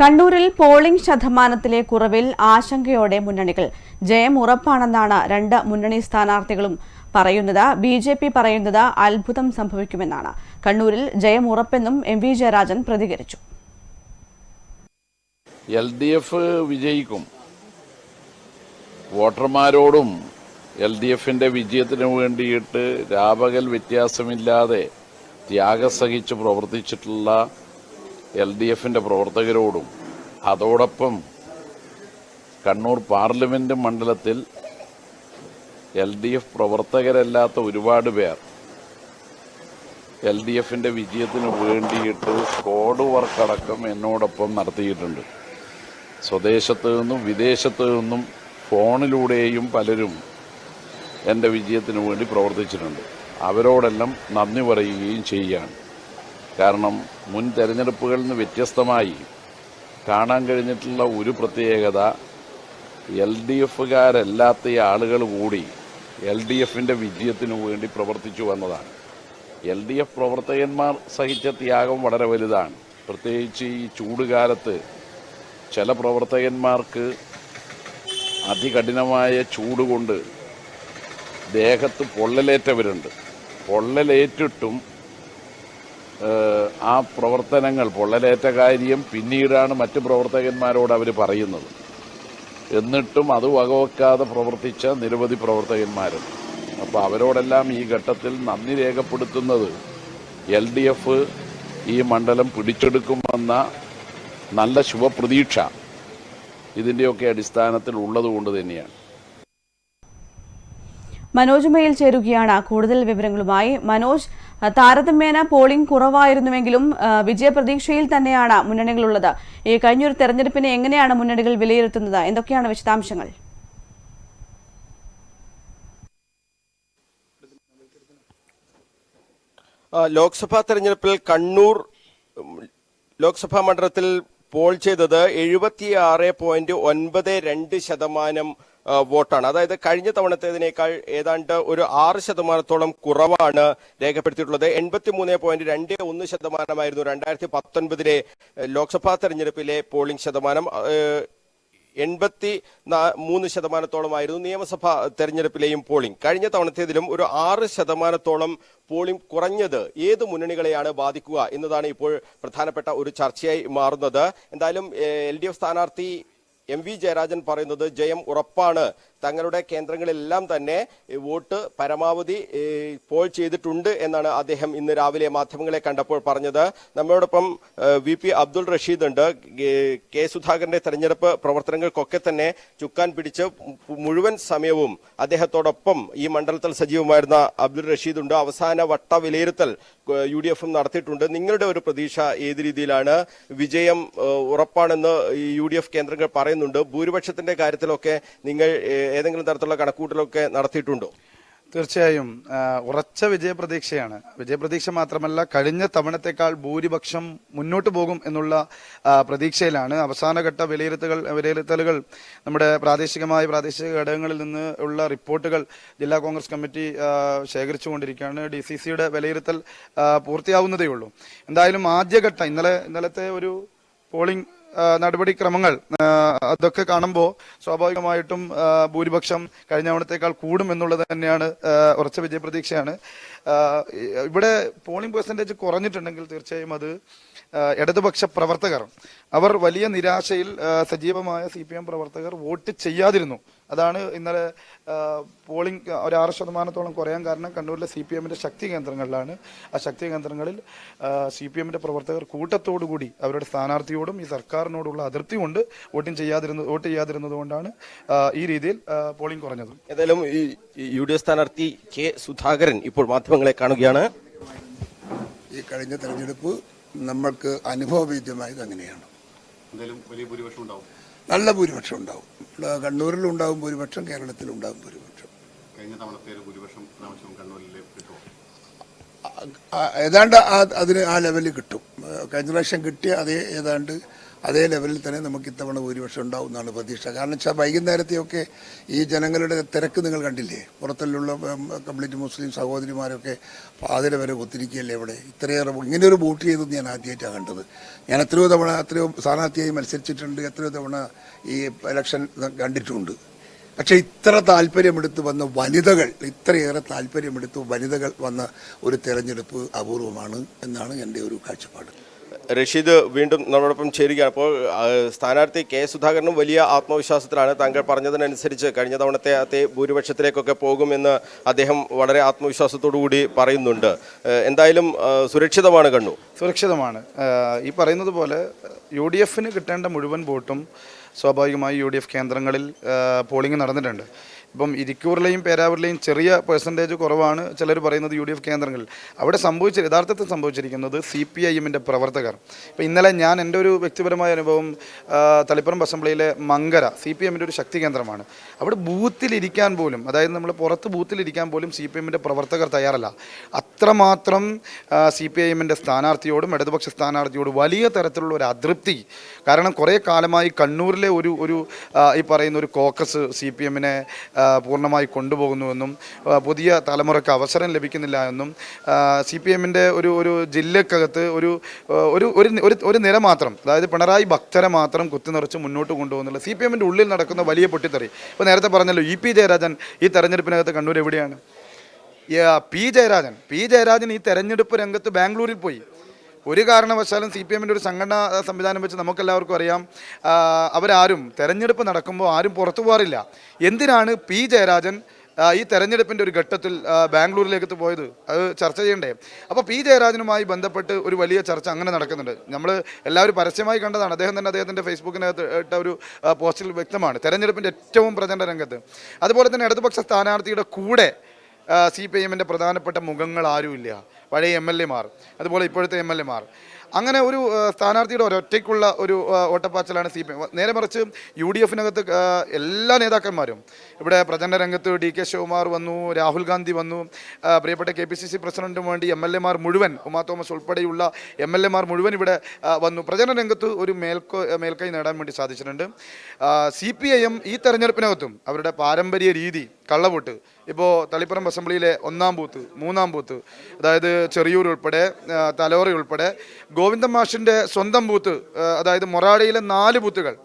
കണ്ണൂരിൽ പോളിംഗ് ശതമാനത്തിലെ കുറവിൽ ആശങ്കയോടെ മുന്നണികൾ. ജയം ഉറപ്പാണെന്നാണ് രണ്ട് മുന്നണി സ്ഥാനാർത്ഥികളും പറയുന്നത്. ബി ജെ പി പറയുന്നത് അത്ഭുതം സംഭവിക്കുമെന്നാണ്. കണ്ണൂരിൽ ജയം ഉറപ്പെന്നും എം വി ജയരാജൻ പ്രതികരിച്ചു. എൽ ഡി എഫ് വിജയിക്കും. വോട്ടർമാരോടും എൽ ഡി എഫിന്റെ വിജയത്തിന് വേണ്ടിയിട്ട് രാപകൽ വ്യത്യാസമില്ലാതെ ത്യാഗസഹിച്ച് പ്രവർത്തിച്ചിട്ടുള്ള എൽ ഡി എഫിന്റെ പ്രവർത്തകരോടും അതോടൊപ്പം കണ്ണൂർ പാർലമെന്റ് മണ്ഡലത്തിൽ എൽ ഡി എഫ് പ്രവർത്തകരല്ലാത്ത ഒരുപാട് പേർ എൽ ഡി എഫിന്റെ വിജയത്തിന് വേണ്ടിയിട്ട് കോഡ് വർക്കടക്കം എന്നോടൊപ്പം നടത്തിയിട്ടുണ്ട്. സ്വദേശത്ത് നിന്നും വിദേശത്ത് നിന്നും ഫോണിലൂടെയും പലരും എന്റെ വിജയത്തിന് വേണ്ടി പ്രവർത്തിച്ചിട്ടുണ്ട്. അവരോടെല്ലാം നന്ദി പറയുകയും ചെയ്യുകയാണ്. കാരണം മുൻ തെരഞ്ഞെടുപ്പുകളിൽ നിന്ന് വ്യത്യസ്തമായി കാണാൻ കഴിഞ്ഞിട്ടുള്ള ഒരു പ്രത്യേകത എൽ ഡി എഫുകാരല്ലാത്ത ആളുകൾ കൂടി എൽ ഡി എഫിന്റെ വിജയത്തിനു വേണ്ടി പ്രവർത്തിച്ചു വന്നതാണ്. എൽ ഡി എഫ് പ്രവർത്തകന്മാർ സഹിച്ച ത്യാഗം വളരെ വലുതാണ്. പ്രത്യേകിച്ച് ഈ ചൂടുകാലത്ത് ചില പ്രവർത്തകന്മാർക്ക് അതികഠിനമായ ചൂട് കൊണ്ട് ദേഹത്ത് പൊള്ളലേറ്റവരുണ്ട്. പൊള്ളലേറ്റിട്ടും ആ പ്രവർത്തനങ്ങൾ പൊള്ളലേറ്റ കാര്യം പിന്നീടാണ് മറ്റു പ്രവർത്തകന്മാരോട് അവർ പറയുന്നത്. എന്നിട്ടും അത് വകവെക്കാതെ പ്രവർത്തിച്ച നിരവധി പ്രവർത്തകന്മാരുണ്ട് അപ്പോൾ അവരോടെല്ലാം ഈ ഘട്ടത്തിൽ നന്ദി രേഖപ്പെടുത്തുന്നത് എൽ ഡി എഫ് ഈ മണ്ഡലം പിടിച്ചെടുക്കുമെന്ന നല്ല ശുഭപ്രതീക്ഷ ഇതിന്റെയൊക്കെ അടിസ്ഥാനത്തിൽ ഉള്ളതുകൊണ്ട് തന്നെയാണ്. മനോജ് മെയിൽ ചേരുകയാണ് കൂടുതൽ വിവരങ്ങളുമായി. മനോജ് താരതമ്യേന പോളിംഗ് കുറവായിരുന്നുവെങ്കിലും വിജയപ്രതീക്ഷയിൽ തന്നെയാണ് മുന്നണികളുള്ളത്. ഈ കഴിഞ്ഞൊരു തെരഞ്ഞെടുപ്പിനെ എങ്ങനെയാണ് മുന്നണികൾ വിലയിരുത്തുന്നത്? എന്തൊക്കെയാണ് വിശദാംശങ്ങൾ? ലോക്സഭാ തെരഞ്ഞെടുപ്പിൽ കണ്ണൂർ ലോക്സഭാ മണ്ഡലത്തിൽ പോൾ ചെയ്തത് എഴുപത്തിയാറ് പോയിന്റ് ഒൻപത് രണ്ട് ശതമാനം വോട്ടാണ്. അതായത് കഴിഞ്ഞ തവണത്തേതിനേക്കാൾ ഏതാണ്ട് ഒരു ആറ് ശതമാനത്തോളം കുറവാണ് രേഖപ്പെടുത്തിയിട്ടുള്ളത്. എൺപത്തി മൂന്ന് പോയിന്റ് രണ്ട് ഒന്ന് ശതമാനമായിരുന്നു രണ്ടായിരത്തി പത്തൊൻപതിലെ ലോക്സഭാ തെരഞ്ഞെടുപ്പിലെ പോളിംഗ് ശതമാനം. എൺപത്തി മൂന്ന് ശതമാനത്തോളമായിരുന്നു നിയമസഭാ തെരഞ്ഞെടുപ്പിലെയും പോളിംഗ്. കഴിഞ്ഞ തവണത്തേതിലും ഒരു ആറ് ശതമാനത്തോളം പോളിംഗ് കുറഞ്ഞത് ഏത് മുന്നണികളെയാണ് ബാധിക്കുക എന്നതാണ് ഇപ്പോൾ പ്രധാനപ്പെട്ട ഒരു ചർച്ചയായി മാറുന്നത്. എന്തായാലും എൽ ഡി എഫ് സ്ഥാനാർത്ഥി എം വി ജയരാജൻ പറയുന്നത് ജയം ഉറപ്പാണ് തങ്ങളുടെ കേന്ദ്രങ്ങളിലെല്ലാം തന്നെ വോട്ട് പരമാവധി പോൾ ചെയ്തിട്ടുണ്ട് എന്നാണ് അദ്ദേഹം ഇന്ന് രാവിലെ മാധ്യമങ്ങളെ കണ്ടപ്പോൾ പറഞ്ഞത്. നമ്മളോടൊപ്പം വി പി അബ്ദുൾ റഷീദ് ഉണ്ട്. കെ സുധാകരന്റെ തെരഞ്ഞെടുപ്പ് പ്രവർത്തനങ്ങൾക്കൊക്കെ തന്നെ ചുക്കാൻ പിടിച്ച് മുഴുവൻ സമയവും അദ്ദേഹത്തോടൊപ്പം ഈ മണ്ഡലത്തിൽ സജീവമായിരുന്ന അബ്ദുൾ റഷീദ് ഉണ്ട്. അവസാന വട്ട വിലയിരുത്തൽ യു ഡി എഫും നടത്തിയിട്ടുണ്ട്. നിങ്ങളുടെ ഒരു പ്രതീക്ഷ ഏത് രീതിയിലാണ്? വിജയം ഉറപ്പാണെന്ന് യു ഡി എഫ് കേന്ദ്രങ്ങൾ പറയുന്നുണ്ട്. ഭൂരിപക്ഷത്തിന്റെ കാര്യത്തിലൊക്കെ നിങ്ങൾ ഏതെങ്കിലും തരത്തിലുള്ള കണക്കൂട്ടലൊക്കെ നടത്തിയിട്ടുണ്ടോ? തീർച്ചയായും. ഉറച്ച വിജയപ്രതീക്ഷയാണ്. വിജയപ്രതീക്ഷ മാത്രമല്ല കഴിഞ്ഞ തവണത്തെക്കാൾ ഭൂരിപക്ഷം മുന്നോട്ട് പോകും എന്നുള്ള പ്രതീക്ഷയിലാണ്. അവസാനഘട്ട വിലയിരുത്തുകൾ വിലയിരുത്തലുകൾ നമ്മുടെ പ്രാദേശികമായ പ്രാദേശിക ഘടകങ്ങളിൽ നിന്ന് ഉള്ള റിപ്പോർട്ടുകൾ ജില്ലാ കോൺഗ്രസ് കമ്മിറ്റി ശേഖരിച്ചുകൊണ്ടിരിക്കുകയാണ്. ഡി സി സിയുടെ വിലയിരുത്തൽ പൂർത്തിയാവുന്നതേ ഉള്ളൂ എന്തായാലും ആദ്യഘട്ടം ഇന്നലെ ഇന്നലത്തെ ഒരു പോളിംഗ് നടപടിക്രമങ്ങൾ അതൊക്കെ കാണുമ്പോൾ സ്വാഭാവികമായിട്ടും ഭൂരിപക്ഷം കഴിഞ്ഞ തവണത്തേക്കാൾ കൂടും എന്നുള്ളത് തന്നെയാണ് ഉറച്ച വിജയപ്രതീക്ഷയാണ്. ഇവിടെ പോളിംഗ് പെർസെന്റേജ് കുറഞ്ഞിട്ടുണ്ടെങ്കിൽ തീർച്ചയായും അത് ഇടതുപക്ഷ പ്രവർത്തകർ അവർ വലിയ നിരാശയിൽ സജീവമായ സി പി എം പ്രവർത്തകർ വോട്ട് ചെയ്യാതിരുന്നു. അതാണ് ഇന്നലെ പോളിംഗ് ഒരു ആറ് ശതമാനത്തോളം കുറയാൻ കാരണം കണ്ണൂരിലെ സി പി എമ്മിന്റെ ശക്തി കേന്ദ്രങ്ങളിലാണ്. ആ ശക്തി കേന്ദ്രങ്ങളിൽ സി പി എമ്മിന്റെ പ്രവർത്തകർ കൂട്ടത്തോടുകൂടി അവരുടെ സ്ഥാനാർത്ഥിയോടും ഈ സർക്കാരിനോടുള്ള അതിർത്തി കൊണ്ട് വോട്ടിംഗ് ചെയ്യാതിരുന്നു വോട്ട് ചെയ്യാതിരുന്നത് കൊണ്ടാണ് ഈ രീതിയിൽ പോളിംഗ് കുറഞ്ഞത്. ഏതായാലും ഈ യു ഡി എഫ് സ്ഥാനാർത്ഥി കെ സുധാകരൻ ഇപ്പോൾ മാധ്യമങ്ങളെ കാണുകയാണ്. ഈ കഴിഞ്ഞ തെരഞ്ഞെടുപ്പ് നമ്മൾക്ക് അനുഭവവേദ്യമായത് അങ്ങനെയാണ്. നല്ല ഭൂരിപക്ഷം ഉണ്ടാവും. ഇവിടെ കണ്ണൂരിലും ഉണ്ടാവും ഭൂരിപക്ഷം കേരളത്തിലും ഉണ്ടാവും ഭൂരിപക്ഷം. ഏതാണ്ട് അതിന് ആ ലെവലിൽ കിട്ടും. കഴിഞ്ഞ പ്രാവശ്യം കിട്ടിയ അതേ ഏതാണ്ട് അതേ ലെവലിൽ തന്നെ നമുക്ക് ഇത്തവണ ഭൂരിപക്ഷം ഉണ്ടാവും എന്നാണ് പ്രതീക്ഷ. കാരണം വെച്ചാൽ വൈകുന്നേരത്തെയൊക്കെ ഈ ജനങ്ങളുടെ തിരക്ക് നിങ്ങൾ കണ്ടില്ലേ? പുറത്തുള്ള കംപ്ലീറ്റ് മുസ്ലിം സഹോദരിമാരൊക്കെ പാതിര വരെ ഒത്തിരിക്കുകയല്ലേ ഇവിടെ? ഇത്രയേറെ ഇങ്ങനെ ഒരു വോട്ട് ചെയ്തത് ഞാൻ ആദ്യമായിട്ടാണ് കണ്ടത്. ഞാൻ എത്രയോ തവണ എത്രയോ സ്ഥാനാർത്ഥിയായി മത്സരിച്ചിട്ടുണ്ട് എത്രയോ തവണ ഈ ഇലക്ഷൻ കണ്ടിട്ടുണ്ട്. പക്ഷേ ഇത്ര താല്പര്യമെടുത്ത് വന്ന വനിതകൾ ഇത്രയേറെ താല്പര്യമെടുത്ത് വനിതകൾ വന്ന ഒരു തെരഞ്ഞെടുപ്പ് അപൂർവമാണ് എന്നാണ് എന്റെ ഒരു കാഴ്ചപ്പാട്. റഷീദ് വീണ്ടും നമ്മളോടൊപ്പം ചേരുകയാണ്. അപ്പോൾ സ്ഥാനാർത്ഥി കെ സുധാകരനും വലിയ ആത്മവിശ്വാസത്തിലാണ്. താങ്കൾ പറഞ്ഞതിനനുസരിച്ച് കഴിഞ്ഞ തവണത്തെ അതേ ഭൂരിപക്ഷത്തിലേക്കൊക്കെ പോകുമെന്ന് അദ്ദേഹം വളരെ കൂടി പറയുന്നുണ്ട്. എന്തായാലും സുരക്ഷിതമാണ് കണ്ണു. സുരക്ഷിതമാണ്. ഈ പറയുന്നത് പോലെ യു ഡി എഫിന് കിട്ടേണ്ട മുഴുവൻ വോട്ടും സ്വാഭാവികമായി യു ഡി എഫ് കേന്ദ്രങ്ങളിൽ പോളിംഗ് നടന്നിട്ടുണ്ട്. ഇപ്പം ഇരിക്കൂറിലെയും പേരാവൂരിലെയും ചെറിയ പെർസെന്റേജ് കുറവാണ് ചിലർ പറയുന്നത് യു ഡി എഫ് കേന്ദ്രങ്ങളിൽ. അവിടെ സംഭവിച്ച യഥാർത്ഥത്തിൽ സംഭവിച്ചിരിക്കുന്നത് സി പി ഐ എമ്മിന്റെ പ്രവർത്തകർ. ഇപ്പം ഇന്നലെ ഞാൻ എന്റെ ഒരു വ്യക്തിപരമായ അനുഭവം തളിപ്പുറം തളിപ്പറമ്പ് അസംബ്ലിയിലെ മങ്കര സി പി എമ്മിന്റെ ഒരു ശക്തി കേന്ദ്രമാണ്. അവിടെ ബൂത്തിലിരിക്കാൻ പോലും അതായത് നമ്മൾ പുറത്ത് ബൂത്തിലിരിക്കാൻ പോലും സി പി എമ്മിന്റെ പ്രവർത്തകർ തയ്യാറല്ല. അത്രമാത്രം സി പി ഐ എമ്മിന്റെ സ്ഥാനാർത്ഥിയോടും ഇടതുപക്ഷ സ്ഥാനാർത്ഥിയോടും വലിയ തരത്തിലുള്ള ഒരു അതൃപ്തി. കാരണം കുറേ കാലമായി കണ്ണൂരിലെ ഒരു ഒരു ഈ പറയുന്ന ഒരു കോക്കസ് സി പി എമ്മിനെ പൂർണമായി കൊണ്ടുപോകുന്നുവെന്നും പുതിയ തലമുറയ്ക്ക് അവസരം ലഭിക്കുന്നില്ല എന്നും സി പി എമ്മിന്റെ ഒരു ഒരു ജില്ലക്കകത്ത് ഒരു ഒരു ഒരു ഒരു നിര മാത്രം അതായത് പിണറായി ഭക്തരെ മാത്രം കുത്തിനിറച്ച് മുന്നോട്ട് കൊണ്ടുപോകുന്നുള്ള. സി പി എമ്മിന്റെ ഉള്ളിൽ നടക്കുന്ന വലിയ പൊട്ടിത്തെറി. ഇപ്പോൾ നേരത്തെ പറഞ്ഞല്ലോ ഇ പി ജയരാജൻ ഈ തെരഞ്ഞെടുപ്പിനകത്ത് കണ്ണൂർ എവിടെയാണ്? പി ജയരാജൻ. പി ജയരാജൻ ഈ തെരഞ്ഞെടുപ്പ് രംഗത്ത് ബാംഗ്ലൂരിൽ പോയി. ഒരു കാരണവശാലും സി പി എമ്മിന്റെ ഒരു സംഘടനാ സംവിധാനം വെച്ച് നമുക്കെല്ലാവർക്കും അറിയാം. അവരാരും തെരഞ്ഞെടുപ്പ് നടക്കുമ്പോൾ ആരും പുറത്തു പോകാറില്ല. എന്തിനാണ് പി ജയരാജൻ ഈ തെരഞ്ഞെടുപ്പിന്റെ ഒരു ഘട്ടത്തിൽ ബാംഗ്ലൂരിലേക്ക് പോയത്? അത് ചർച്ച ചെയ്യണ്ടേ? അപ്പോൾ പി ജയരാജനുമായി ബന്ധപ്പെട്ട് ഒരു വലിയ ചർച്ച അങ്ങനെ നടക്കുന്നുണ്ട്. നമ്മൾ എല്ലാവരും പരസ്യമായി കണ്ടതാണ്. അദ്ദേഹം തന്നെ അദ്ദേഹത്തിന്റെ ഫേസ്ബുക്കിനകത്ത് ഇട്ട ഒരു പോസ്റ്റിൽ വ്യക്തമാണ്. തെരഞ്ഞെടുപ്പിന്റെ ഏറ്റവും പ്രചണ്ഡ രംഗത്ത്. അതുപോലെ തന്നെ ഇടതുപക്ഷ സ്ഥാനാർത്ഥിയുടെ കൂടെ സി പി ഐ എമ്മിന്റെ പ്രധാനപ്പെട്ട മുഖങ്ങൾ ആരുമില്ല. പഴയ എം എൽ എമാർ അതുപോലെ ഇപ്പോഴത്തെ എം എൽ എമാർ. അങ്ങനെ ഒരു സ്ഥാനാർത്ഥിയുടെ ഒരൊറ്റയ്ക്കുള്ള ഒരു ഓട്ടപ്പാച്ചിലാണ് സി പി നേരെ മറിച്ച് യു ഡി എഫിനകത്ത് എല്ലാ നേതാക്കന്മാരും ഇവിടെ പ്രചണ്ഡ രംഗത്ത് ഡി കെ ശിവകുമാർ വന്നു രാഹുൽ ഗാന്ധി വന്നു പ്രിയപ്പെട്ട കെ പി സി സി പ്രസിഡന്റിന് വേണ്ടി എം എൽ എമാർ മുഴുവൻ ഉമാ തോമസ് ഉൾപ്പെടെയുള്ള എം എൽ എമാർ മുഴുവൻ ഇവിടെ വന്നു. പ്രചരണ രംഗത്ത് ഒരു മേൽക്കോ മേൽക്കൈ നേടാൻ വേണ്ടി സാധിച്ചിട്ടുണ്ട്. സി പി ഐ എം ഈ തെരഞ്ഞെടുപ്പിനകത്തും അവരുടെ പാരമ്പര്യ രീതി കള്ളവോട്ട്. ഇപ്പോൾ തളിപ്പറമ്പ് അസംബ്ലിയിലെ ഒന്നാം ബൂത്ത് മൂന്നാം ബൂത്ത് അതായത് ചെറിയൂർ ഉൾപ്പെടെ തലോറി ഉൾപ്പെടെ ഗോവിന്ദൻ മാഷിന്റെ സ്വന്തം ബൂത്ത് അതായത് മൊറാടിയിലെ നാല് ബൂത്തുകൾ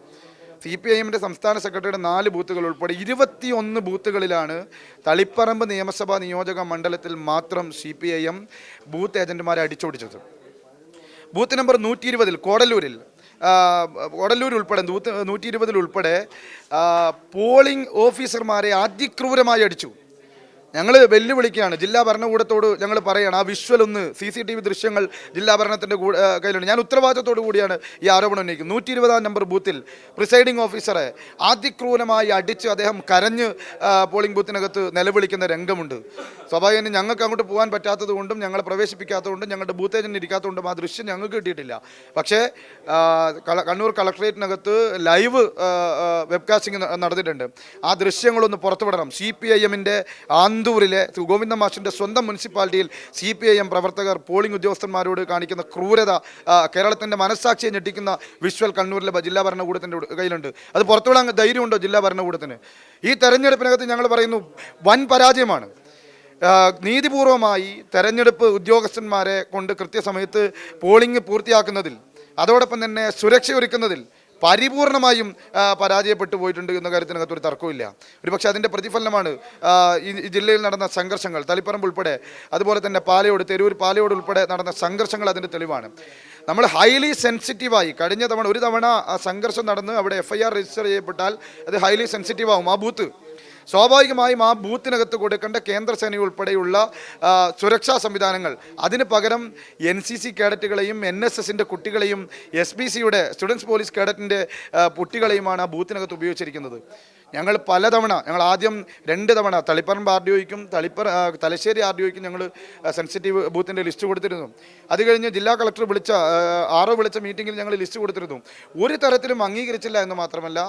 സി പി ഐ എമ്മിന്റെ സംസ്ഥാന സെക്രട്ടറിയുടെ നാല് ബൂത്തുകൾ ഉൾപ്പെടെ ഇരുപത്തിയൊന്ന് ബൂത്തുകളിലാണ് തളിപ്പറമ്പ് നിയമസഭാ നിയോജക മണ്ഡലത്തിൽ മാത്രം C P I M booth ഏജന്റുമാരെ അടിച്ചോടിച്ചത്. ബൂത്ത് നമ്പർ നൂറ്റി ഇരുപതിൽ കോടല്ലൂരിൽ ആ, ഉൾപ്പെടെ നൂറ്റി ഇരുപതിൽ ഉൾപ്പെടെ പോളിംഗ് ഓഫീസർമാരെ അതിക്രൂരമായി അടിച്ചു. ഞങ്ങൾ വെല്ലുവിളിക്കുകയാണ്. ജില്ലാ ഭരണകൂടത്തോട് ഞങ്ങൾ പറയുകയാണ് ആ വിഷ്വൽ ഒന്ന് സി സി ടി വി ദൃശ്യങ്ങൾ ജില്ലാ ഭരണത്തിന്റെ കയ്യിലുണ്ട്. ഞാൻ ഉത്തരവാദിത്തത്തോടു കൂടിയാണ് ഈ ആരോപണം ഉന്നയിക്കുന്നത്. നൂറ്റി ഇരുപതാം നമ്പർ ബൂത്തിൽ പ്രിസൈഡിംഗ് ഓഫീസറെ അതിക്രൂരമായി അടിച്ച് അദ്ദേഹം കരഞ്ഞ് പോളിംഗ് ബൂത്തിനകത്ത് നിലവിളിക്കുന്ന രംഗമുണ്ട്. സ്വാഭാവികം ഞങ്ങൾക്ക് അങ്ങോട്ട് പോകാൻ പറ്റാത്തത് കൊണ്ടും ഞങ്ങളെ പ്രവേശിപ്പിക്കാത്തതുകൊണ്ടും ഞങ്ങളുടെ ബൂത്ത് ഏജന്റ് ഇരിക്കാത്തതുകൊണ്ടും ആ ദൃശ്യം ഞങ്ങൾക്ക് കിട്ടിയിട്ടില്ല. പക്ഷേ കണ്ണൂർ കളക്ട്രേറ്റിനകത്ത് ലൈവ് വെബ്കാസ്റ്റിംഗ് നടന്നിട്ടുണ്ട് ആ ദൃശ്യങ്ങളൊന്ന് പുറത്തുവിടണം. സി പി ഐ എമ്മിന്റെ ആന്തൂരിലെ ഗോവിന്ദ മാഷിന്റെ സ്വന്തം മുനിസിപ്പാലിറ്റിയിൽ സി പി ഐ എം പ്രവർത്തകർ പോളിംഗ് ഉദ്യോഗസ്ഥന്മാരോട് കാണിക്കുന്ന ക്രൂരത കേരളത്തിന്റെ മനസ്സാക്ഷിയെ ഞെട്ടിക്കുന്ന വിഷ്വൽ കണ്ണൂരിലെ ജില്ലാ ഭരണകൂടത്തിന്റെ കയ്യിലുണ്ട്. അത് പുറത്തുവിടാൻ ധൈര്യമുണ്ടോ ജില്ലാ ഭരണകൂടത്തിന്? ഈ തെരഞ്ഞെടുപ്പിനകത്ത് ഞങ്ങൾ പറയുന്നു വൻ പരാജയമാണ്. നീതിപൂർവമായി തെരഞ്ഞെടുപ്പ് ഉദ്യോഗസ്ഥന്മാരെ കൊണ്ട് കൃത്യസമയത്ത് പോളിംഗ് പൂർത്തിയാക്കുന്നതിൽ അതോടൊപ്പം തന്നെ സുരക്ഷ ഒരുക്കുന്നതിൽ പരിപൂർണമായും പരാജയപ്പെട്ടു പോയിട്ടുണ്ട് എന്ന കാര്യത്തിനകത്ത് ഒരു തർക്കമില്ല ഒരു പക്ഷെ അതിന്റെ പ്രതിഫലനമാണ് ഈ ജില്ലയിൽ നടന്ന സംഘർഷങ്ങൾ തളിപ്പറമ്പ് ഉൾപ്പെടെ അതുപോലെ തന്നെ പാലയോട് തെരൂർ പാലയോട് ഉൾപ്പെടെ നടന്ന സംഘർഷങ്ങൾ അതിന്റെ തെളിവാണ്. നമ്മൾ ഹൈലി സെൻസിറ്റീവായി കഴിഞ്ഞ തവണ ഒരു തവണ സംഘർഷം നടന്ന് അവിടെ എഫ് ഐ ആർ രജിസ്റ്റർ ചെയ്യപ്പെട്ടാൽ അത് ഹൈലി സെൻസിറ്റീവ് ആവും ആ ബൂത്ത്. സ്വാഭാവികമായും ആ ബൂത്തിനകത്ത് കൊടുക്കേണ്ട കേന്ദ്രസേന ഉൾപ്പെടെയുള്ള സുരക്ഷാ സംവിധാനങ്ങൾ. അതിന് പകരം എൻ സി സി കേഡറ്റുകളെയും എൻ എസ് എസിന്റെ കുട്ടികളെയും എസ് ബി സിയുടെ സ്റ്റുഡൻസ് പോലീസ് കേഡറ്റിന്റെ കുട്ടികളെയുമാണ് ആ ബൂത്തിനകത്ത് ഉപയോഗിച്ചിരിക്കുന്നത്. ഞങ്ങൾ പലതവണ ഞങ്ങൾ ആദ്യം രണ്ട് തവണ തളിപ്പറമ്പ് ആർ ഡി ഒയ്ക്കും തളിപ്പറ തലശ്ശേരി ആർ ഡി ഒയ്ക്കും ഞങ്ങൾ സെൻസിറ്റീവ് ബൂത്തിന്റെ ലിസ്റ്റ് കൊടുത്തിരുന്നു. അത് കഴിഞ്ഞ് ജില്ലാ കളക്ടർ വിളിച്ച ആറോ വിളിച്ച മീറ്റിങ്ങിൽ ഞങ്ങൾ ലിസ്റ്റ് കൊടുത്തിരുന്നു. ഒരു തരത്തിലും അംഗീകരിച്ചില്ല എന്ന് മാത്രമല്ല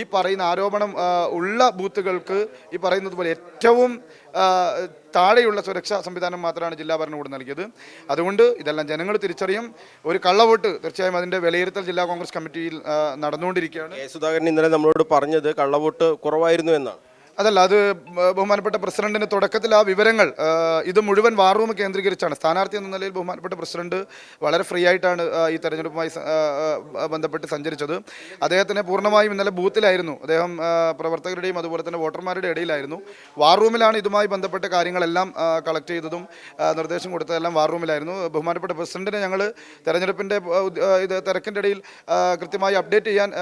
ഈ പറയുന്ന ആരോപണം ഉള്ള ബൂത്തുകൾക്ക് ഈ പറയുന്നത് പോലെ ഏറ്റവും താഴെയുള്ള സുരക്ഷാ സംവിധാനം മാത്രമാണ് ജില്ലാ ഭരണകൂടം നൽകിയത്. അതുകൊണ്ട് ഇതെല്ലാം ജനങ്ങൾ തിരിച്ചറിയും. ഒരു കള്ളവോട്ട് തീർച്ചയായും അതിന്റെ വിലയിരുത്തൽ ജില്ലാ കോൺഗ്രസ് കമ്മിറ്റിയിൽ നടന്നുകൊണ്ടിരിക്കുകയാണ്. സുധാകരൻ ഇന്നലെ നമ്മളോട് പറഞ്ഞത് കള്ളവോട്ട് കുറവായിരുന്നു എന്നാണ്. അതല്ല അത് ബഹുമാനപ്പെട്ട പ്രസിഡന്റിന് തുടക്കത്തിൽ ആ വിവരങ്ങൾ ഇത് മുഴുവൻ വാർ റൂം കേന്ദ്രീകരിച്ചാണ്. സ്ഥാനാർത്ഥി എന്ന നിലയിൽ ബഹുമാനപ്പെട്ട പ്രസിഡന്റ് വളരെ ഫ്രീ ആയിട്ടാണ് ഈ തെരഞ്ഞെടുപ്പുമായി ബന്ധപ്പെട്ട് സഞ്ചരിച്ചത്. അദ്ദേഹത്തിന് പൂർണമായും ഇന്നലെ ബൂത്തിലായിരുന്നു. അദ്ദേഹം പ്രവർത്തകരുടെയും അതുപോലെ തന്നെ വോട്ടർമാരുടെ ഇടയിലായിരുന്നു. വാർ റൂമിലാണ് ഇതുമായി ബന്ധപ്പെട്ട കാര്യങ്ങളെല്ലാം കളക്ട് ചെയ്തതും നിർദ്ദേശം കൊടുത്തതെല്ലാം വാർ റൂമിലായിരുന്നു. ബഹുമാനപ്പെട്ട പ്രസിഡന്റിനെ ഞങ്ങൾ ഉദ്- ഇത് തിരക്കിന്റെ ഇടയിൽ കൃത്യമായി അപ്ഡേറ്റ് ചെയ്യാൻ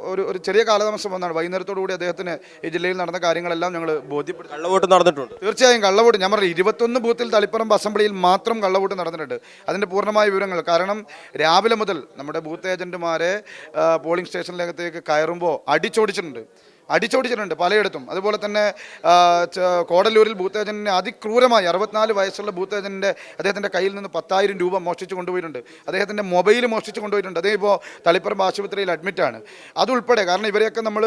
ഒരു ഒരു ചെറിയ കാലതാമസം വന്നാണ്. വൈകുന്നേരത്തോടു കൂടി അദ്ദേഹത്തിന് ഈ ജില്ലയിൽ നടന്ന കാര്യങ്ങളെല്ലാം ഞങ്ങൾ ബോധ്യപ്പെടുത്തി കള്ളവോട്ട് നടന്നിട്ടുണ്ട്. തീർച്ചയായും കള്ളവോട്ട്. ഞാൻ പറഞ്ഞു ഇരുപത്തൊന്ന് ബൂത്തിൽ തളിപ്പറമ്പ് അസംബ്ലിയിൽ മാത്രം കള്ളവോട്ട് നടന്നിട്ടുണ്ട്. അതിന്റെ പൂർണമായ വിവരങ്ങൾ. കാരണം രാവിലെ മുതൽ നമ്മുടെ ബൂത്ത് ഏജന്റുമാരെ പോളിംഗ് സ്റ്റേഷനിലേക്ക് കയറുമ്പോൾ അടിച്ചോടിച്ചിട്ടുണ്ട്. അടിച്ചോടിച്ചിട്ടുണ്ട് പലയിടത്തും. അതുപോലെ തന്നെ കോടല്ലൂരിൽ ഭൂത്തേജനെ അതിക്രൂരമായി അറുപത്തിനാല് വയസ്സുള്ള ഭൂത്തേജന്റെ അദ്ദേഹത്തിന്റെ കയ്യിൽ നിന്ന് പത്തായിരം രൂപ മോഷ്ടിച്ച് കൊണ്ടുപോയിട്ടുണ്ട്. അദ്ദേഹത്തിന്റെ മൊബൈൽ മോഷ്ടിച്ച് കൊണ്ടുപോയിട്ടുണ്ട്. അതേ ഇപ്പോൾ തളിപ്പറമ്പ് ആശുപത്രിയിൽ അഡ്മിറ്റാണ് അതുൾപ്പെടെ കാരണം ഇവരെയൊക്കെ നമ്മൾ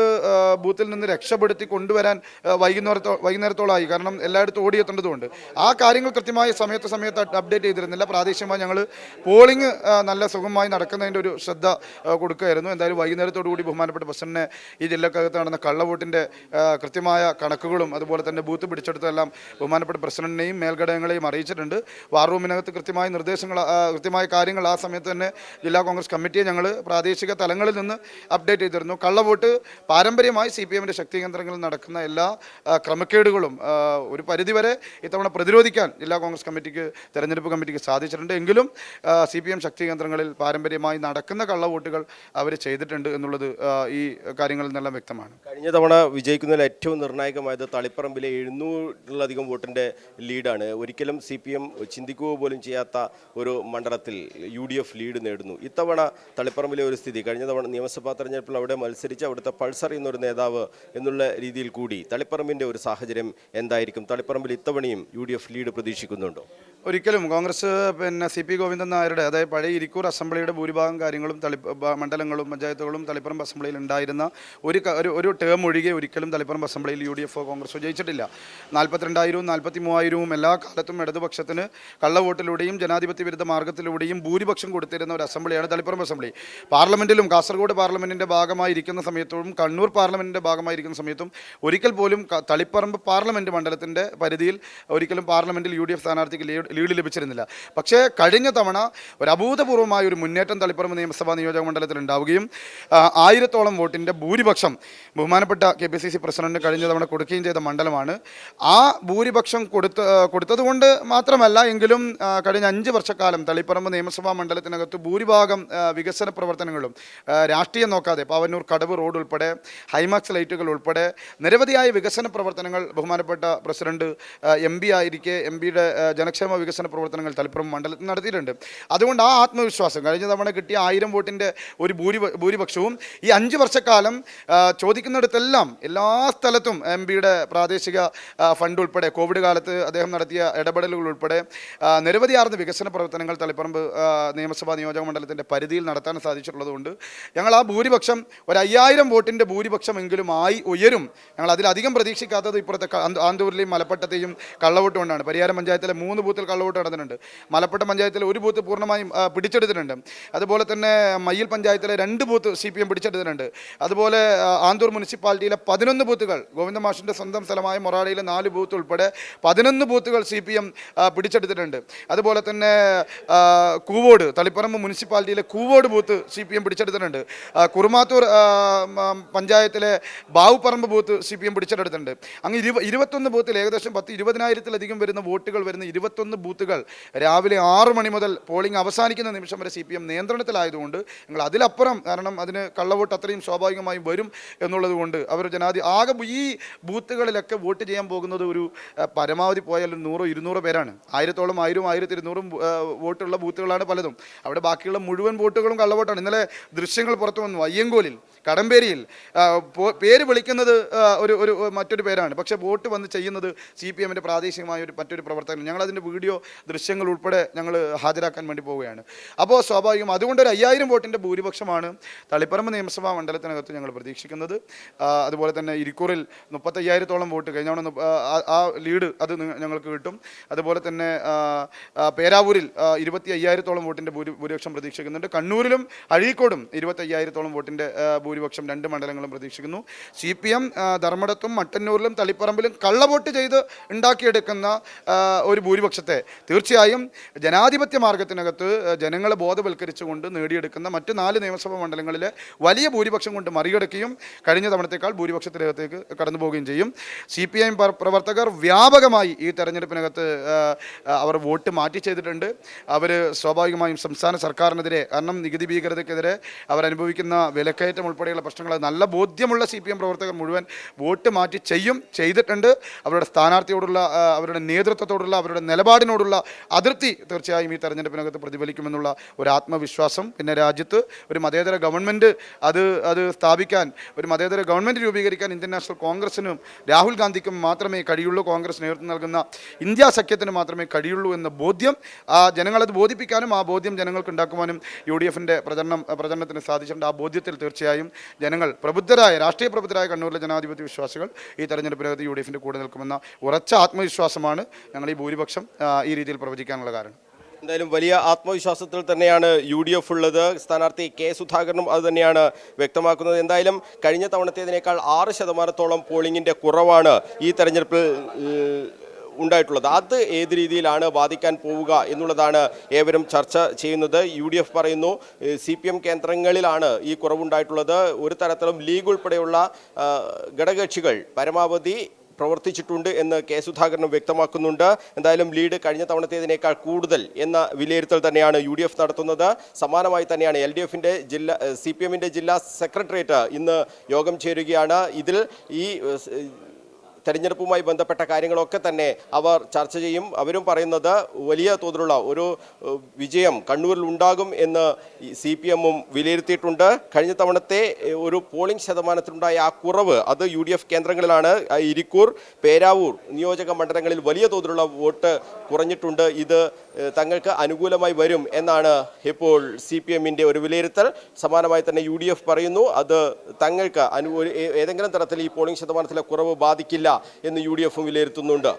ബൂത്തിൽ നിന്ന് രക്ഷപ്പെടുത്തി കൊണ്ടുവരാൻ വൈകുന്നേരത്തോ വൈകുന്നേരത്തോളമായി. കാരണം എല്ലായിടത്തും ഓടിയെത്തേണ്ടതുകൊണ്ട് ആ കാര്യങ്ങൾ കൃത്യമായ സമയത്ത് സമയത്ത് അപ്ഡേറ്റ് ചെയ്തിരുന്നില്ല. പ്രാദേശികമായി ഞങ്ങൾ പോളിംഗ് നല്ല സുഖമായി നടക്കുന്നതിന്റെ ഒരു ശ്രദ്ധ കൊടുക്കുകയായിരുന്നു. എന്തായാലും വൈകുന്നേരത്തോടു കൂടി ബഹുമാനപ്പെട്ട പ്രസിഡന്റിനെ ഈ ജില്ലക്കകത്ത് നടന്ന കള്ളവോട്ടിന്റെ കൃത്യമായ കണക്കുകളും അതുപോലെ തന്നെ ബൂത്ത് പിടിച്ചെടുത്തതെല്ലാം ബഹുമാനപ്പെട്ട പ്രസിഡന്റിനെയും മേൽഘടകങ്ങളെയും അറിയിച്ചിട്ടുണ്ട്. വാർ റൂമിനകത്ത് കൃത്യമായ നിർദ്ദേശങ്ങൾ കൃത്യമായ കാര്യങ്ങൾ ആ സമയത്ത് തന്നെ ജില്ലാ കോൺഗ്രസ് കമ്മിറ്റിയെ ഞങ്ങൾ പ്രാദേശിക തലങ്ങളിൽ നിന്ന് അപ്ഡേറ്റ് ചെയ്തിരുന്നു. കള്ളവോട്ട് പാരമ്പര്യമായി സി പി എമ്മിന്റെ ശക്തി കേന്ദ്രങ്ങളിൽ നടക്കുന്ന എല്ലാ ക്രമക്കേടുകളും ഒരു പരിധിവരെ ഇത്തവണ പ്രതിരോധിക്കാൻ ജില്ലാ കോൺഗ്രസ് കമ്മിറ്റിക്ക് തെരഞ്ഞെടുപ്പ് കമ്മിറ്റിക്ക് സാധിച്ചിട്ടുണ്ട്. എങ്കിലും സി പി എം ശക്തി കേന്ദ്രങ്ങളിൽ പാരമ്പര്യമായി നടക്കുന്ന കള്ളവോട്ടുകൾ അവർ ചെയ്തിട്ടുണ്ട് എന്നുള്ളത് ഈ കാര്യങ്ങളിൽ നിന്നെല്ലാം വ്യക്തമാണ്. കഴിഞ്ഞ തവണ വിജയിക്കുന്നതിൽ ഏറ്റവും നിർണായകമായത് തളിപ്പറമ്പിലെ എഴുന്നൂറിലധികം വോട്ടിന്റെ ലീഡാണ്. ഒരിക്കലും സി പി എം ചിന്തിക്കുക പോലും ചെയ്യാത്ത ഒരു മണ്ഡലത്തിൽ യു ഡി എഫ് ലീഡ് നേടുന്നു. ഇത്തവണ തളിപ്പറമ്പിലെ ഒരു സ്ഥിതി കഴിഞ്ഞ തവണ നിയമസഭാ തെരഞ്ഞെടുപ്പിൽ അവിടെ മത്സരിച്ച് അവിടുത്തെ പൾസർ എന്നൊരു നേതാവ് എന്നുള്ള രീതിയിൽ കൂടി തളിപ്പറമ്പിന്റെ ഒരു സാഹചര്യം എന്തായിരിക്കും? തളിപ്പറമ്പിൽ ഇത്തവണയും യു ലീഡ് പ്രതീക്ഷിക്കുന്നുണ്ടോ? ഒരിക്കലും കോൺഗ്രസ് പിന്നെ സി പി ഗോവിന്ദൻ നായരുടെ അതായത് പഴയ ഇരിക്കൂർ അസംബ്ലിയുടെ ഭൂരിഭാഗം കാര്യങ്ങളും തളി മണ്ഡലങ്ങളും പഞ്ചായത്തുകളും തളിപ്പറമ്പ് അസംബ്ലിയിൽ ഉണ്ടായിരുന്ന ഒരു ഒരു ടേം ഒഴികെ ഒരിക്കലും Thaliparamba assembly U D F Congress ജയിച്ചിട്ടില്ല നാൽപ്പത്തിരണ്ടായിരവും നാൽപ്പത്തി മൂവായിരവും എല്ലാ കാലത്തും ഇടതുപക്ഷത്തിന് കള്ളവോട്ടിലൂടെയും ജനാധിപത്യ വിരുദ്ധ മാർഗത്തിലൂടെയും ഭൂരിപക്ഷം കൊടുത്തിരുന്ന ഒരു അസംബ്ലിയാണ് തളിപ്പറമ്പ് അസംബ്ലി. പാർലമെന്റിലും കാസർഗോഡ് പാർലമെന്റിന്റെ ഭാഗമായിരിക്കുന്ന സമയത്തും കണ്ണൂർ പാർലമെന്റിന്റെ ഭാഗമായിരിക്കുന്ന സമയത്തും ഒരിക്കൽ പോലും തളിപ്പറമ്പ് പാർലമെന്റ് മണ്ഡലത്തിന്റെ പരിധിയിൽ ഒരിക്കലും പാർലമെന്റിൽ യു ഡി എഫ് സ്ഥാനാർത്ഥിക്ക് ലീഡ് ലഭിച്ചിരുന്നില്ല. പക്ഷേ കഴിഞ്ഞ തവണ ഒരു അഭൂതപൂർവമായ ഒരു മുന്നേറ്റം തളിപ്പറമ്പ് നിയമസഭാ നിയോജക മണ്ഡലത്തിൽ ഉണ്ടാവുകയും ആയിരത്തോളം വോട്ടിന്റെ ഭൂരിപക്ഷം ബഹുമാനപ്പെട്ട K P C C president കഴിഞ്ഞ തവണ കൊടുക്കുകയും ചെയ്ത മണ്ഡലമാണ്. ആ ഭൂരിപക്ഷം കൊടുത്ത കൊടുത്തതുകൊണ്ട് മാത്രമല്ല എങ്കിലും കഴിഞ്ഞ അഞ്ച് വർഷക്കാലം തളിപ്പറമ്പ് നിയമസഭാ മണ്ഡലത്തിനകത്ത് ഭൂരിഭാഗം വികസന പ്രവർത്തനങ്ങളും രാഷ്ട്രീയം നോക്കാതെ പാവന്നൂർ കടവ് റോഡ് ഉൾപ്പെടെ ഹൈമാക്സ് ലൈറ്റുകൾ ഉൾപ്പെടെ നിരവധിയായ വികസന പ്രവർത്തനങ്ങൾ ബഹുമാനപ്പെട്ട പ്രസിഡന്റ് എം പി ആയിരിക്കെ എം പിയുടെ ജനക്ഷേമ വികസന പ്രവർത്തനങ്ങൾ തലപ്പുറം മണ്ഡലത്തിൽ നടത്തിയിട്ടുണ്ട്. അതുകൊണ്ട് ആ ആത്മവിശ്വാസം കഴിഞ്ഞ തവണ കിട്ടിയ ആയിരം വോട്ടിന്റെ ഒരു ഭൂരി ഭൂരിപക്ഷവും ഈ അഞ്ച് വർഷക്കാലം ചോദിക്കുന്നിടത്തെല്ലാം എല്ലാ സ്ഥലത്തും എം പിയുടെ പ്രാദേശിക ഫണ്ട് ഉൾപ്പെടെ കോവിഡ് കാലത്ത് അദ്ദേഹം നടത്തിയ ഇടപെടലുകൾ ഉൾപ്പെടെ നിരവധിയാർന്ന വികസന പ്രവർത്തനങ്ങൾ തളിപ്പറമ്പ് നിയമസഭാ നിയോജക മണ്ഡലത്തിന്റെ പരിധിയിൽ നടത്താൻ സാധിച്ചിട്ടുള്ളതുകൊണ്ട് ഞങ്ങൾ ആ ഭൂരിപക്ഷം ഒരു അയ്യായിരം വോട്ടിന്റെ ഭൂരിപക്ഷമെങ്കിലും ആയി ഉയരും. ഞങ്ങൾ അതിലധികം പ്രതീക്ഷിക്കാത്തത് ഇപ്പുറത്തെ ആന്തൂരിലെയും മലപ്പട്ടത്തെയും കള്ളവോട്ട് കൊണ്ടാണ്. പരിയാരം പഞ്ചായത്തിലെ മൂന്ന് ബൂത്തിൽ കള്ളവോട്ട് നടന്നിട്ടുണ്ട്. മലപ്പുറം പഞ്ചായത്തിലെ ഒരു ബൂത്ത് പൂർണമായും പിടിച്ചെടുത്തിട്ടുണ്ട്. അതുപോലെ തന്നെ മയ്യിൽ പഞ്ചായത്തിലെ രണ്ട് ബൂത്ത് സി പി എം പിടിച്ചെടുത്തിട്ടുണ്ട്. അതുപോലെ ആന്തൂർ മുനിസിപ്പാലിറ്റിയിലെ പതിനൊന്ന് ബൂത്തുകൾ ഗോവിന്ദ മാഷിന്റെ സ്വന്തം സ്ഥലമായ മൊറാളിയിലെ നാല് ബൂത്ത് ഉൾപ്പെടെ പതിനൊന്ന് ബൂത്തുകൾ സി പി എം പിടിച്ചെടുത്തിട്ടുണ്ട്. അതുപോലെ തന്നെ കൂവോട് തളിപ്പറമ്പ് മുനിസിപ്പാലിറ്റിയിലെ Koovode booth C P M പിടിച്ചെടുത്തിട്ടുണ്ട്. കുറുമാത്തൂർ പഞ്ചായത്തിലെ Bavuparamba booth C P M പിടിച്ചെടുത്തിട്ടുണ്ട്. അങ്ങ് ഇരുപ ഇരുപത്തൊന്ന് ബൂത്തിൽ ഏകദേശം പത്ത് ഇരുപതിനായിരത്തിലധികം വരുന്ന വോട്ടുകൾ വരുന്ന ഇരുപത്തൊന്ന് ബൂത്തുകൾ. രാവിലെ ആറ് മണി മുതൽ പോളിംഗ് അവസാനിക്കുന്ന നിമിഷം വരെ സി പി എം നിയന്ത്രണത്തിലായതുകൊണ്ട് ഞങ്ങൾ അതിലപ്പുറം കാരണം അതിന് കള്ളവോട്ട് അത്രയും സ്വാഭാവികമായും വരും എന്നുള്ളത് കൊണ്ട് അവർ ജനാധി ആകെ ഈ ബൂത്തുകളിലൊക്കെ വോട്ട് ചെയ്യാൻ പോകുന്നത് ഒരു പരമാവധി ഒരു നൂറോ ഇരുന്നൂറോ പേരാണ്. ആയിരത്തോളം ആയിരവും ആയിരത്തി ഇരുന്നൂറും വോട്ടുള്ള ബൂത്തുകളാണ് പലതും. അവിടെ ബാക്കിയുള്ള മുഴുവൻ വോട്ടുകളും കള്ളവോട്ടാണ്. ഇന്നലെ ദൃശ്യങ്ങൾ പുറത്തു വന്നു അയ്യങ്കോലിൽ. കടമ്പേരിയിൽ പേര് വിളിക്കുന്നത് ഒരു ഒരു മറ്റൊരു പേരാണ്. പക്ഷേ വോട്ട് വന്ന് ചെയ്യുന്നത് സി പി എമ്മിന്റെ പ്രാദേശികമായ ഒരു മറ്റൊരു പ്രവർത്തനം ഞങ്ങളതിന്റെ വീഡിയോ ദൃശ്യങ്ങൾ ഉൾപ്പെടെ ഞങ്ങൾ ഹാജരാക്കാൻ വേണ്ടി പോവുകയാണ്. അപ്പോൾ സ്വാഭാവികം അതുകൊണ്ട് ഒരു അയ്യായിരം വോട്ടിന്റെ ഭൂരിപക്ഷമാണ് തളിപ്പറമ്പ് നിയമസഭാ മണ്ഡലത്തിനകത്ത് ഞങ്ങൾ പ്രതീക്ഷിക്കുന്നത്. അതുപോലെ തന്നെ ഇരിക്കൂറിൽ മുപ്പത്തയ്യായിരത്തോളം വോട്ട് കഴിഞ്ഞ ആ, ലീഡ് അത് ഞങ്ങൾക്ക് കിട്ടും. അതുപോലെ തന്നെ പേരാവൂരിൽ ഇരുപത്തി അയ്യായിരത്തോളം വോട്ടിന്റെ ഭൂരിപക്ഷം പ്രതീക്ഷിക്കുന്നുണ്ട്. കണ്ണൂരിലും അഴീക്കോടും ഇരുപത്തി അയ്യായിരത്തോളം വോട്ടിന്റെ ഭൂരിപക്ഷം രണ്ട് മണ്ഡലങ്ങളും പ്രതീക്ഷിക്കുന്നു. സി പി എം ധർമ്മടത്തും മട്ടന്നൂരിലും തളിപ്പറമ്പിലും കള്ളവോട്ട് ചെയ്ത് ഉണ്ടാക്കിയെടുക്കുന്ന ഒരു ഭൂരിപക്ഷത്തെ തീർച്ചയായും ജനാധിപത്യ മാർഗത്തിനകത്ത് ജനങ്ങളെ ബോധവൽക്കരിച്ചുകൊണ്ട് നേടിയെടുക്കുന്ന മറ്റ് നാല് നിയമസഭാ മണ്ഡലങ്ങളിലെ വലിയ ഭൂരിപക്ഷം കൊണ്ട് മറികടക്കുകയും കഴിഞ്ഞ തവണത്തേക്കാൾ ഭൂരിപക്ഷത്തിനകത്തേക്ക് കടന്നു പോവുകയും ചെയ്യും. സി പി ഐ പ്രവർത്തകർ വ്യാപകമായി ഈ തെരഞ്ഞെടുപ്പിനകത്ത് അവർ വോട്ട് മാറ്റി ചെയ്തിട്ടുണ്ട്. അവർ സ്വാഭാവികമായും സംസ്ഥാന സർക്കാരിനെതിരെ കാരണം നികുതി ഭീകരതയ്ക്കെതിരെ അവരനുഭവിക്കുന്ന വിലക്കയറ്റം ഉൾപ്പെടെയുള്ള പ്രശ്നങ്ങൾ. നല്ല ബോധ്യമുള്ള സി പ്രവർത്തകർ മുഴുവൻ വോട്ട് മാറ്റി ചെയ്യും ചെയ്തിട്ടുണ്ട്. അവരുടെ സ്ഥാനാർത്ഥിയോടുള്ള അവരുടെ നേതൃത്വത്തോടുള്ള അവരുടെ നിലപാടിനോടുള്ള അതിർത്തി തീർച്ചയായും ഈ തെരഞ്ഞെടുപ്പിനകത്ത് പ്രതിഫലിക്കുമെന്നുള്ള ഒരു ആത്മവിശ്വാസം പിന്നെ രാജ്യത്ത്. ഒരു മതേതര ഗവൺമെന്റ് അത് അത് സ്ഥാപിക്കാൻ ഒരു മതേതര ഗവൺമെന്റ് രൂപീകരിക്കാൻ ഇന്ത്യൻ നാഷണൽ കോൺഗ്രസിനും രാഹുൽ ഗാന്ധിക്കും മാത്രമേ കഴിയുള്ളൂ. കോൺഗ്രസ് നേതൃത്വം നൽകുന്ന ഇന്ത്യ സഖ്യത്തിന് മാത്രമേ കഴിയുള്ളൂ എന്ന ബോധ്യം ആ ജനങ്ങളത് ബോധിപ്പിക്കാനും ആ ബോധ്യം ജനങ്ങൾക്ക് ഉണ്ടാക്കുവാനും യു ഡി എഫിന്റെ പ്രചരണം പ്രചരണത്തിന് സാധിച്ചിട്ടുണ്ട്. ആ ബോധ്യത്തിൽ തീർച്ചയായും ജനങ്ങൾ പ്രബുദ്ധരായ രാഷ്ട്രീയ പ്രബുദ്ധരായ കണ്ണൂരിലെ ജനാധിപത്യ വിശ്വാസികൾ ഈ തെരഞ്ഞെടുപ്പിനകത്ത് യു ഡി എഫിന്റെ കൂടെ നിൽക്കുമെന്ന ഉറച്ച ആത്മവിശ്വാസമാണ് ഞങ്ങൾ ഈ ഭൂരിപക്ഷം ഈ രീതിയിൽ പ്രവചിക്കാനുള്ള കാരണം. എന്തായാലും വലിയ ആത്മവിശ്വാസത്തിൽ തന്നെയാണ് യു ഡി എഫ് ഉള്ളത്. സ്ഥാനാർത്ഥി കെ സുധാകരനും അത് തന്നെയാണ് വ്യക്തമാക്കുന്നത്. എന്തായാലും കഴിഞ്ഞ തവണത്തേതിനേക്കാൾ ആറ് ശതമാനത്തോളം പോളിംഗിന്റെ കുറവാണ് ഈ തെരഞ്ഞെടുപ്പിൽ ഉണ്ടായിട്ടുള്ളത്. അത് ഏത് രീതിയിലാണ് ബാധിക്കാൻ പോവുക എന്നുള്ളതാണ് ഏവരും ചർച്ച ചെയ്യുന്നത്. യു ഡി എഫ് പറയുന്നു സി പി എം കേന്ദ്രങ്ങളിലാണ് ഈ കുറവുണ്ടായിട്ടുള്ളത്. ഒരു തരത്തിലും ലീഗ് ഉൾപ്പെടെയുള്ള ഘടകകക്ഷികൾ പരമാവധി പ്രവർത്തിച്ചിട്ടുണ്ട് എന്ന് കെ സുധാകരനും വ്യക്തമാക്കുന്നുണ്ട്. എന്തായാലും ലീഡ് കഴിഞ്ഞ തവണത്തേതിനേക്കാൾ കൂടുതൽ എന്ന വിലയിരുത്തൽ തന്നെയാണ് യു ഡി എഫ് നടത്തുന്നത്. സമാനമായി തന്നെയാണ് എൽ ഡി എഫിന്റെ ജില്ലാ സി പി എമ്മിന്റെ ജില്ലാ സെക്രട്ടേറിയറ്റ് ഇന്ന് യോഗം ചേരുകയാണ്. ഇതിൽ ഈ തെരഞ്ഞെടുപ്പുമായി ബന്ധപ്പെട്ട കാര്യങ്ങളൊക്കെ തന്നെ അവർ ചർച്ച ചെയ്യും. അവരും പറയുന്നത് വലിയ തോതിലുള്ള ഒരു വിജയം കണ്ണൂരിൽ ഉണ്ടാകും എന്ന് സി പി എമ്മും വിലയിരുത്തിയിട്ടുണ്ട്. കഴിഞ്ഞ തവണത്തെ ഒരു പോളിംഗ് ശതമാനത്തിലുണ്ടായ ആ കുറവ് അത് യു ഡി എഫ് കേന്ദ്രങ്ങളിലാണ്. ഇരിക്കൂർ പേരാവൂർ നിയോജക മണ്ഡലങ്ങളിൽ വലിയ തോതിലുള്ള വോട്ട് കുറഞ്ഞിട്ടുണ്ട്. ഇത് തങ്ങൾക്ക് അനുകൂലമായി വരും എന്നാണ് ഇപ്പോൾ സി പി എമ്മിന്റെ ഒരു വിലയിരുത്തൽ. സമാനമായി തന്നെ യു ഡി എഫ് പറയുന്നു അത് തങ്ങൾക്ക് അനു ഏതെങ്കിലും തരത്തിൽ ഈ പോളിംഗ് ശതമാനത്തിലെ കുറവ് ബാധിക്കില്ല എന്ന് യു ഡി എഫും വിലയിരുത്തുന്നുണ്ട്.